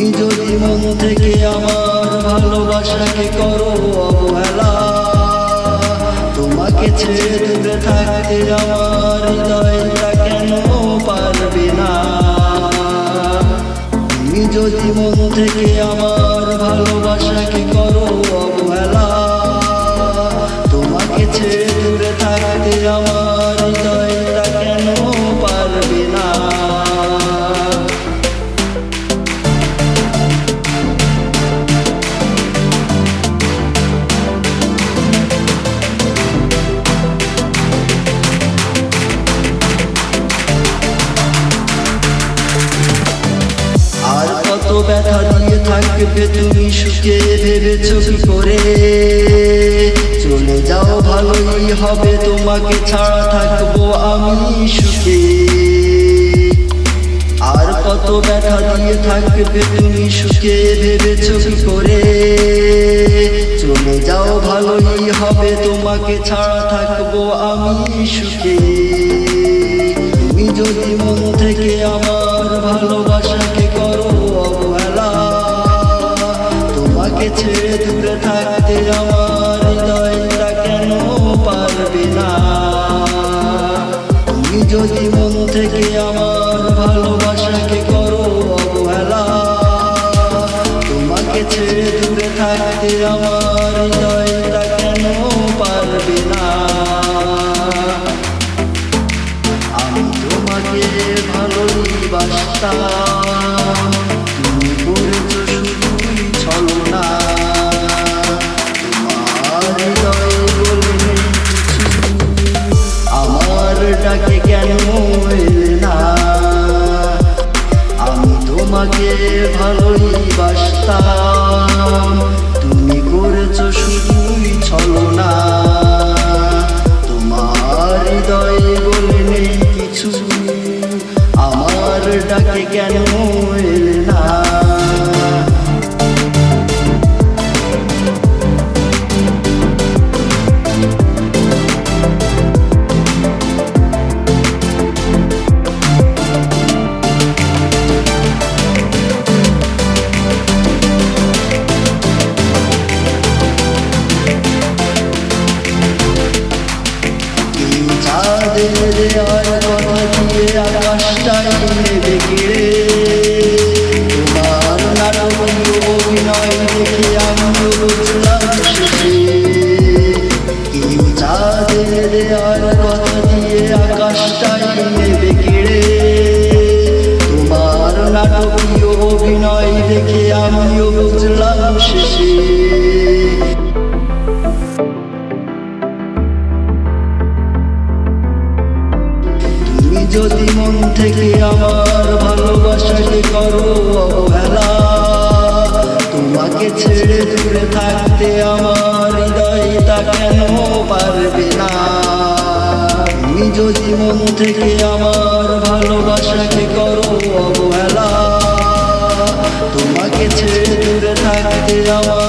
তুমি যদি মন থেকে আমার ভালোবাসাকে করো অবহেলা, তোমাকে ছেড়ে দূরে থাকতে আমার হৃদয়টা কেন পারবে না? তুমি যদি মন থেকে আমার ভালো থাকবে তুমি সুখে ভেবেছো কি করে চলে যাও ভালোই হবে, তোমাকে ছাড়া থাকব আমি সুখে। আর কত ব্যথা দিয়ে থাকবে তুমি সুখে ভেবেছো কি করে চলে যাও ভালোই হবে, তোমাকে ছাড়া থাকব আমি সুখে। তুমি যদি মন থেকে আমার ভালোবাসাকে তোমাকে ছেড়ে দূরে থাকতে আমার হৃদয়টা কেন পারবে না? তুমি যদি মন থেকে আমার ভালোবাসাকে করো অবহেলা, তোমাকে ছেড়ে দূরে থাকতে আমার হৃদয়টা কেন পারবে না? আমি তোমাকে ভালোই বাসতাম। ভালোই বাসতাম তুমি করেছ শুধুই ছলনা। চাঁদের আর কথা দিয়ে আকাশটাই নেবে ঘিরে তোমার নাটকীয় অভিনয় দেখে আমিও বুঝলাম কেউ চাঁদের আর কথা দিয়ে অভিনয় দেখে আমিও বুঝলাম শেষে। যদি মন থেকে আমার ভালোবাসাকে করো অবহেলা? তোমাকে ছেড়ে দূরে থাকতে আমার হৃদয়টা কেন পারবে না? তুমি যদি মন থেকে আমার ভালোবাসাকে করো অবহেলা? তোমাকে ছেড়ে দূরে থাকতে আমার